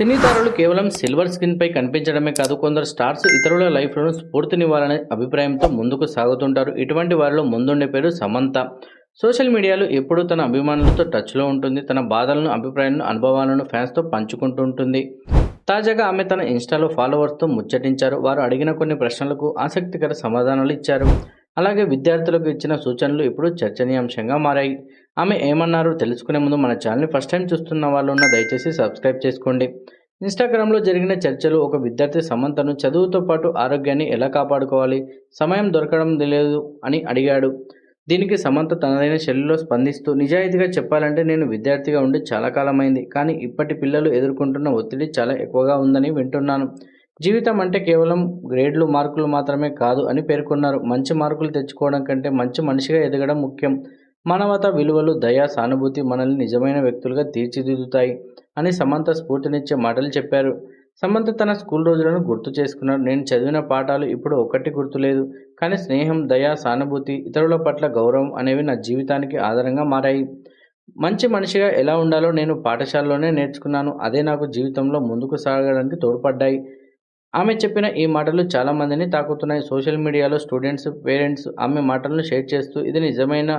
సినీ తారలు కేవలం silver screen పై కనిపించడమే కాదు కొందరు స్టార్స్ ఇతరుల లైఫ్లను స్ఫూర్తినివ్వాలనే అభిప్రాయంతో ముందుకు సాగుతుంటారు. ఇటువంటి వారిలో ముందుండే పేరు సమంత. సోషల్ మీడియాలో ఎప్పుడూ తన అభిమానులతో టచ్లో ఉంటుంది. తన బాధలను అభిప్రాయాలను అనుభవాలను ఫ్యాన్స్తో పంచుకుంటూ ఉంటుంది తాజాగా ఆమె తన ఇన్స్టాలో ఫాలోవర్స్తో ముచ్చటించారు. వారు అడిగిన కొన్ని ప్రశ్నలకు ఆసక్తికర సమాధానాలు ఇచ్చారు. అలాగే విద్యార్థులకు ఇచ్చిన సూచనలు ఇప్పుడు చర్చనీయాంశంగా మారాయి. ఆమె ఏమన్నారో తెలుసుకునే ముందు మన ఛానల్ని ఫస్ట్ టైం చూస్తున్న వాళ్ళు ఉన్న దయచేసి సబ్స్క్రైబ్ చేసుకోండి. ఇన్స్టాగ్రామ్లో జరిగిన చర్చలు ఒక విద్యార్థి సమంతను చదువుతో పాటు ఆరోగ్యాన్ని ఎలా కాపాడుకోవాలి సమయం దొరకడం లేదు అని అడిగాడు. దీనికి సమంత తనదైన శైలిలో స్పందిస్తూ నిజాయితీగా చెప్పాలంటే నేను విద్యార్థిగా ఉండి చాలా కాలమైంది కానీ ఇప్పటి పిల్లలు ఎదుర్కొంటున్న ఒత్తిడి చాలా ఎక్కువగా ఉందని వింటున్నాను. జీవితం అంటే కేవలం గ్రేడ్లు మార్కులు మాత్రమే కాదు అని పేర్కొన్నారు. మంచి మార్కులు తెచ్చుకోవడం కంటే మంచి మనిషిగా ఎదగడం ముఖ్యం. మానవత విలువలు దయ సానుభూతి మనల్ని నిజమైన వ్యక్తులుగా తీర్చిదిద్దుతాయి అని సమంత స్ఫూర్తినిచ్చే మాటలు చెప్పారు. సమంత తన స్కూల్ రోజులను గుర్తు చేసుకున్నారు. నేను చదివిన పాఠాలు ఇప్పుడు ఒక్కటి గుర్తులేదు. కానీ స్నేహం దయ సానుభూతి ఇతరుల పట్ల గౌరవం అనేవి నా జీవితానికి ఆధారంగా మారాయి. మంచి మనిషిగా ఎలా ఉండాలో నేను పాఠశాలలోనే నేర్చుకున్నాను. అదే నాకు జీవితంలో ముందుకు సాగడానికి తోడ్పడ్డాయి. ఆమె చెప్పిన ఈ మాటలు చాలామందిని తాకుతున్నాయి. సోషల్ మీడియాలో స్టూడెంట్స్ పేరెంట్స్ ఆమె మాటలను షేర్ చేస్తూ ఇది నిజమైన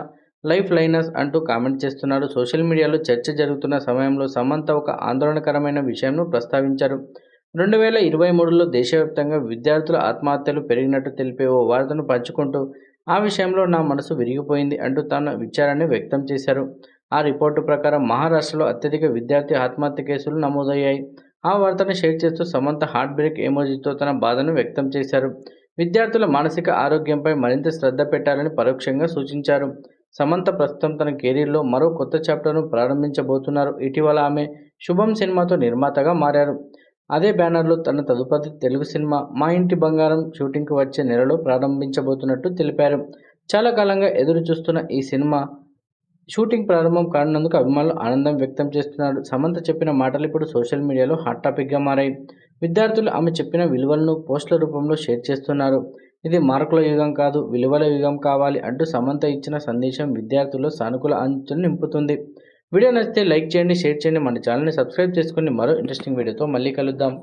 లైఫ్ లైనర్స్ అంటూ కామెంట్ చేస్తున్నాడు సోషల్ మీడియాలో చర్చ జరుగుతున్న సమయంలో సమంత ఒక ఆందోళనకరమైన విషయంను ప్రస్తావించారు. రెండు వేల ఇరవై మూడులో దేశవ్యాప్తంగా విద్యార్థుల ఆత్మహత్యలు పెరిగినట్టు తెలిపే ఓ వార్తను పంచుకుంటూ ఆ విషయంలో నా మనసు విరిగిపోయింది అంటూ తన విచారాన్ని వ్యక్తం చేశారు. ఆ రిపోర్టు ప్రకారం మహారాష్ట్రలో అత్యధిక విద్యార్థి ఆత్మహత్య కేసులు నమోదయ్యాయి. ఆ వార్తను షేర్ చేస్తూ సమంత హార్ట్ బ్రేక్ ఎమోజీతో తన బాధను వ్యక్తం చేశారు. విద్యార్థుల మానసిక ఆరోగ్యంపై మరింత శ్రద్ధ పెట్టాలని పరోక్షంగా సూచించారు. సమంత ప్రస్తుతం తన కెరీర్లో మరో కొత్త చాప్టర్ను ప్రారంభించబోతున్నారు. ఇటీవల ఆమె శుభం సినిమాతో నిర్మాతగా మారారు. అదే బ్యానర్లో తన తదుపరి తెలుగు సినిమా మా ఇంటి బంగారం షూటింగ్కి వచ్చే నెలలో ప్రారంభించబోతున్నట్టు తెలిపారు. చాలా కాలంగా ఎదురు చూస్తున్న ఈ సినిమా షూటింగ్ ప్రారంభం కానున్నందుకు అభిమానులు ఆనందం వ్యక్తం చేస్తున్నారు. సమంత చెప్పిన మాటలు ఇప్పుడు సోషల్ మీడియాలో హాట్ టాపిక్గా మారాయి. విద్యార్థులు ఆమె చెప్పిన విలువలను పోస్టుల రూపంలో షేర్ చేస్తున్నారు. ఇది మార్కుల యుగం కాదు విలువల యుగం కావాలి అంటూ సమంత ఇచ్చిన సందేశం విద్యార్థుల్లో సానుకూల అంచును నింపుతుంది. వీడియో నచ్చితే లైక్ చేయండి షేర్ చేయండి. మన ఛానల్ని సబ్స్క్రైబ్ చేసుకుని మరో ఇంట్రెస్టింగ్ వీడియోతో మళ్ళీ కలుద్దాం.